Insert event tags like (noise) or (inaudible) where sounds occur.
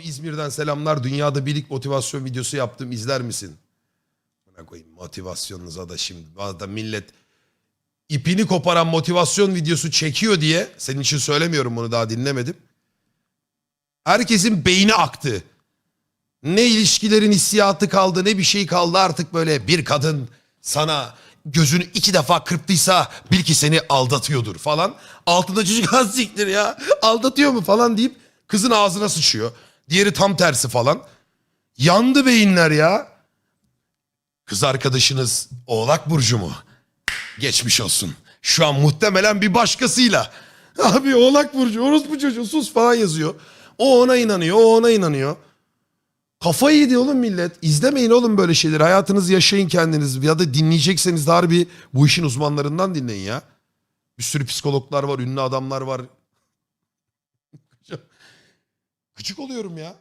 Abi İzmir'den selamlar. Dünyada birlik motivasyon videosu yaptım. İzler misin? Buna koyayım motivasyonunuza da şimdi. Bazı da millet ipini koparan motivasyon videosu çekiyor diye senin için söylemiyorum bunu daha dinlemedim. Herkesin beyni aktı. Ne ilişkilerin hissiyatı kaldı ne bir şey kaldı artık böyle bir kadın sana gözünü iki defa kırptıysa bil ki seni aldatıyordur falan. Altında çocuk az siktir ya aldatıyor mu falan deyip kızın ağzına sıçıyor. Diğeri tam tersi falan. Yandı beyinler ya. Kız arkadaşınız oğlak burcu mu? Geçmiş olsun. Şu an muhtemelen bir başkasıyla. (laughs) Abi oğlak burcu orospu çocuğu sus falan yazıyor. O ona inanıyor o ona inanıyor. Kafayı yedi oğlum millet. İzlemeyin oğlum böyle şeyleri. Hayatınızı yaşayın kendiniz. Ya da dinleyecekseniz de harbi bu işin uzmanlarından dinleyin ya. Bir sürü psikologlar var, ünlü adamlar var. Gıcık oluyorum ya.